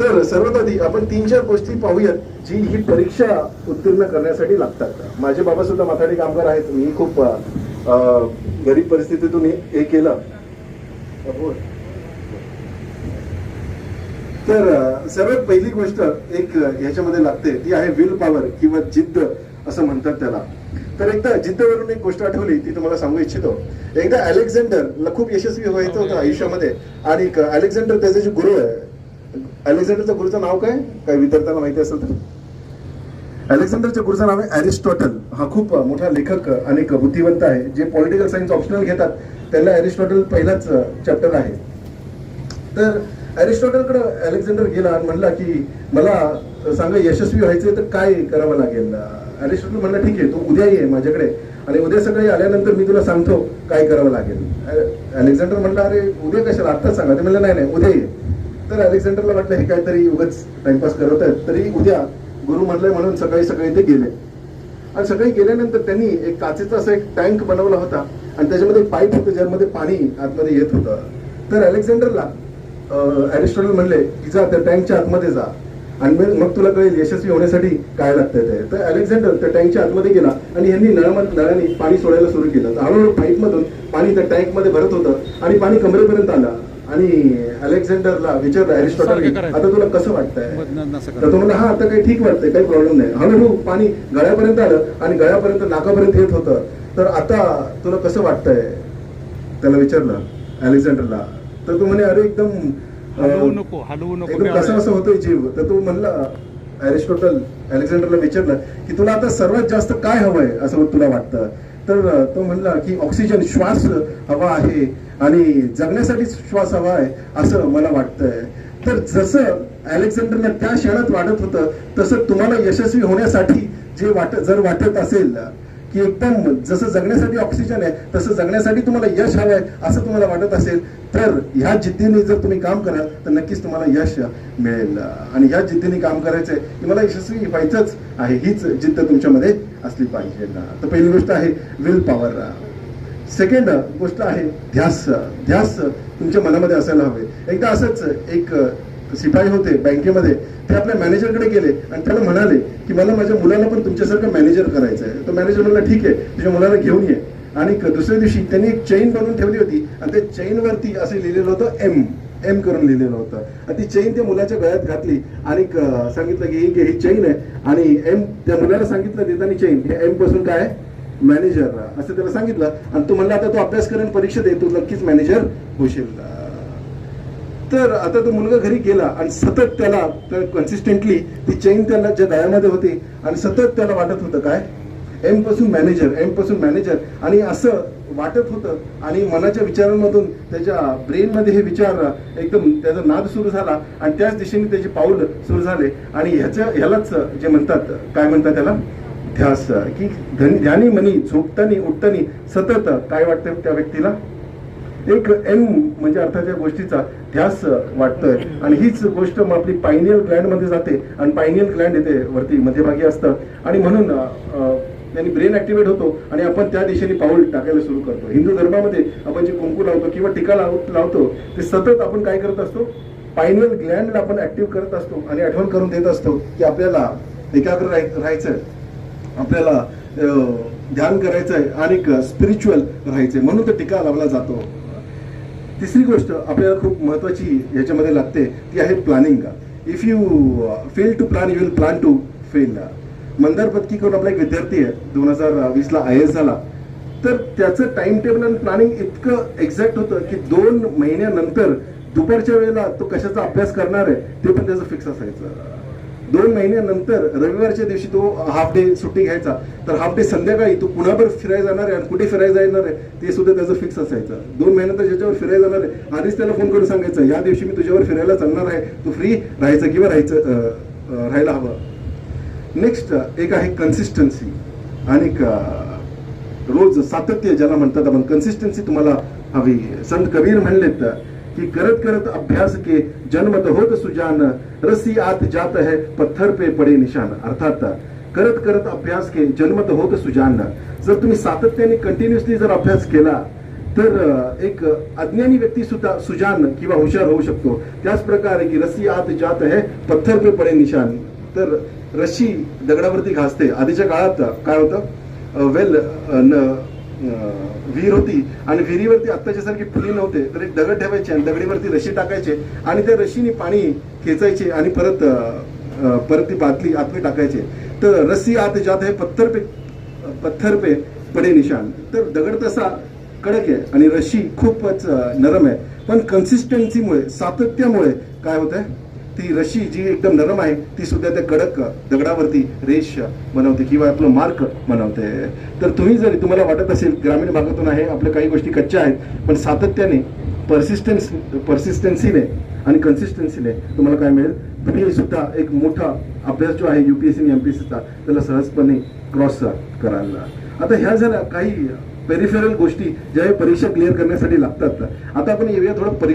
तर सर्वात आधी आपण तीन चार गोष्टी पाहूयात जी ही परीक्षा उत्तीर्ण करण्यासाठी लागतात. माझे बाबा सुद्धा माथाडी कामगार आहेत मी खूप गरीब परिस्थितीतून हे हे केलं. तर सर्वात पहिली गोष्ट एक ह्याच्यामध्ये लागते ती आहे विल पॉवर किंवा जिद्द असं म्हणतात त्याला. तर एकदा जिद्दवरून एक गोष्ट आठवली ती तुम्हाला सांगू इच्छितो. एकदा अलेक्झांडरला खूप यशस्वी व्हायचं होतं आयुष्यामध्ये आणि अलेक्झांडर त्याचे जे गुरु आहे अलेक्झांडरच्या गुरुचं नाव काय? काय विद्यार्थ्यांना माहिती असेल तर. अलेक्झांडरच्या गुरुचं नाव आहे अरिस्टॉटल. हा खूप मोठा लेखक आणि बुद्धिवंत आहे जे पॉलिटिकल सायन्स ऑप्शनल घेतात. त्यांना अरिस्टॉटल पहिलाच चॅप्टर आहे. तर अरिस्टॉटलकडे अलेक्झांडर गेला आणि म्हणला की मला सांगा यशस्वी व्हायचंय तर काय करावं लागेल? अरिस्टॉटल म्हणला ठीक आहे तू उद्या ये माझ्याकडे. आणि उद्या सकाळी आल्यानंतर मी तुला सांगतो काय करावं लागेल. अलेक्झांडर म्हणला अरे उद्या कशाला? आत्ताच सांगा. ते म्हणलं नाही नाही उद्या ये. तर अलेक्झांडरला वाटलं हे काहीतरी उगाच टाइमपास करत आहेत. तरी उद्या गुरु म्हणलंय म्हणून सकाळी सकाळी ते गेले. आणि सकाळी गेल्यानंतर त्यांनी एक काचेचा असा एक टँक बनवला होता आणि त्याच्यामध्ये पाईप होतं ज्यामध्ये पाणी आतमध्ये येत होतं. तर अलेक्झांडरला अरिस्टॉटल म्हणले की जा त्या टँकच्या आतमध्ये जा. आणि मग तुला कळेल यशस्वी होण्यासाठी काय लागतं ते. तर अलेक्झांडर त्या टँकच्या आतमध्ये गेला आणि यांनी नळामध्ये नळाने पाणी सोडायला सुरू केलं. तर हळूहळू पाईप मधून पाणी त्या टँकमध्ये भरत होतं आणि पाणी कमरेपर्यंत आलं. आणि अलेक्झांडरला विचारलं अरिस्टॉटल. आता तुला कसं वाटतंय? तर. तो म्हणला हा आता काही ठीक वाटतंय काही प्रॉब्लेम नाही. हळूहळू पाणी गळ्यापर्यंत आलं आणि गळ्यापर्यंत नाकापर्यंत येत होतं. तर आता तुला कसं वाटतंय? त्याला विचारलं अलेक्झांडरला. तर तो म्हणे अरे एकदम नको हलवू नको एकदम कसं असं होतोय जीव? तर तो म्हणला अरिस्टॉटल अलेक्झांडरला विचारलं की तुला आता सर्वात जास्त काय हवंय असं तुला वाटतं? तर तो म्हणला की ऑक्सिजन श्वास हवा आहे आणि जगण्यासाठी श्वास हवा आहे असं मला वाटतंय. तर जसं अलेक्झांडरला त्या क्षणात वाटत होतं तसं तुम्हाला यशस्वी होण्यासाठी जे वाट जर वाटत असेल की एकदम जसं जगण्यासाठी ऑक्सिजन आहे तसं जगण्यासाठी तुम्हाला यश हवं आहे असं तुम्हाला वाटत असेल तर ह्या जिद्दीने जर तुम्ही काम कराल तर नक्कीच तुम्हाला यश मिळेल. आणि ह्या जिद्दीने काम करायचंय की मला यशस्वी व्हायचंच आहे हीच जिद्द तुमच्यामध्ये असली पाहिजे. तर पहिली गोष्ट आहे विल पॉवर सेकंड गोष्ट आहे ध्यास. ध्यास तुमच्या मनामध्ये असायला हवे. एकदा असंच एक सिपाही होते बँकेमध्ये ते आपल्या मॅनेजरकडे गेले आणि त्याला म्हणाले की मला माझ्या मुलाला पण तुमच्यासारखं मॅनेजर करायचं आहे. तर मॅनेजर म्हणला ठीक आहे तुझ्या मुलाला घेऊन ये. आणि दुसऱ्या दिवशी त्यांनी एक चेन बनवून ठेवली होती आणि त्या चेन वरती असं लिहिलेलं होतं एम एम करून लिहिलेलं होतं. आणि ती चेन त्या मुलाच्या गळ्यात घातली आणि सांगितलं की ही ही चेन आहे. आणि एम त्या मुलाला सांगितलं देताना चेन हे एमपासून काय? आहे? मॅनेजर असं त्याला सांगितलं. आणि तू म्हणला आता तू अभ्यास करेन परीक्षा दे तू नक्कीच मॅनेजर होशील. तर आता तो मुलगा घरी गेला आणि सतत त्याला कन्सिस्टंटली ती चेन त्याला ज्या गळ्यामध्ये होती आणि सतत त्याला वाटत होतं काय? एमपासून मॅनेजर एमपासून मॅनेजर आणि असं वाटत होतं आणि मनाच्या विचारांमधून त्याच्या ब्रेनमध्ये हे विचार एकदम त्याचा नाद सुरू झाला आणि त्याच दिशेने त्याचे पाऊल सुरू झाले. आणि ह्याच्या ह्यालाच जे म्हणतात काय म्हणतात त्याला? ध्यास की धन- ध्यानी मनी झोपतानी उठतानी सतत काय वाटतं त्या व्यक्तीला? एक एम म्हणजे अर्थाच्या गोष्टीचा ध्यास वाटतोय. आणि हीच गोष्ट मग आपली पायनियल ग्लँडमध्ये जाते. आणि पायनियल ग्लँड येते वरती मध्यभागी असतं. आणि म्हणून अं, त्यांनी ब्रेन ऍक्टिव्हेट होतो आणि आपण त्या दिशेने पाऊल टाकायला सुरू करतो. हिंदू धर्मामध्ये आपण जे कुंकू लावतो किंवा टीका लाव लावतो ते सतत आपण काय करत असतो? पायनियल ग्लँडला आपण ऍक्टिव्ह करत असतो आणि आठवण करून देत असतो की आपल्याला एकाग्र राहाय- राहायचंय. आपल्याला अं, ध्यान करायचंय आणि स्पिरिच्युअल राहायचंय. म्हणून तो टीका लावला जातो. तिसरी गोष्ट आपल्याला खूप महत्वाची याच्यामध्ये लागते ती आहे planning if you fail to plan you will plan to fail Mandar Patki करून आपला एक विद्यार्थी आहे दोन हजार वीसला आय एस झाला. तर त्याचं टाइम टेबल आणि प्लॅनिंग इतकं एक्झॅक्ट होतं की दोन महिन्यानंतर दुपारच्या वेळेला तो कशाचा अभ्यास करणार आहे ते पण त्याचं फिक्स असायचं. दोन महिन्यानंतर रविवारच्या दिवशी तो हाफ डे सुट्टी घ्यायचा. तर हाफ डे संध्याकाळी तो कुणावर फिरायला जाणार आहे. आणि कुठे फिरायला जाणार आहे ते सुद्धा त्याचं फिक्स असायचं. दोन महिन्यानंतर ज्याच्यावर फिरायला जाणार आहे आधीच त्याला फोन करून सांगायचं या दिवशी मी तुझ्यावर फिरायला चालणार आहे. तू फ्री राहायचं किंवा राहायचं राहायला हवं. नेक्स्ट एक आहे कन्सिस्टन्सी आणि रोज सातत्य ज्याला म्हणतात आपण कन्सिस्टन्सी तुम्हाला हवी संत कबीर म्हणलेत की करत करत अभ्यास के जन्मत होत सुजान रस्सी आत जात है पत्थर पे पडे निशान। अर्थात करत करत अभ्यास के जन्मत होत सुजान। जर तुम्ही सातत्याने कंटिन्युअसली जर अभ्यास केला तर एक अज्ञानी व्यक्ती सुद्धा सुजान किंवा हुशार होऊ शकतो. त्याच प्रकारे की रस्सी आत जात है पत्थर पे पडे निशान. तर रशी दगडावरती घासते. आधीच्या काळात काय होतं? वेल न विहीर होती आणि विहिरीवरती आत्ताच्या सारखी फुली नव्हते तर एक दगड ठेवायचे आणि दगडीवरती रशी टाकायचे आणि त्या रशीने पाणी खेचायचे आणि परत परत ती बादली आतली टाकायचे. तर रस्सी आत जात हे पत्थर पे पत्थर पे पडे निशान तर दगड तसा कडक आहे आणि रशी खूपच नरम आहे. पण कन्सिस्टन्सीमुळे सातत्यामुळे काय होत आहे ती रशी जी एकदम नरम आहे ती सुद्धा त्या कडक दगडावरती रेष बनवते किंवा आपलं मार्क बनवते. तर तुम्ही जरी तुम्हाला वाटत असेल ग्रामीण भागातून आहे आपल्या काही गोष्टी कच्च्या आहेत पण सातत्याने परसिस्टन्स परसिस्टन्सीने आणि कन्सिस्टन्सीने तुम्हाला काय मिळेल? तुम्ही सुद्धा एक मोठा अभ्यास जो आहे युपीएससी आणि एमपीएससीचा त्याला सहजपणे क्रॉस कराल. आता ह्या झाल्या काही पेरिफेरल गोष्टी ज्या परीक्षा क्लिअर करण्यासाठी लागतात आता आपण येऊया थोडं परी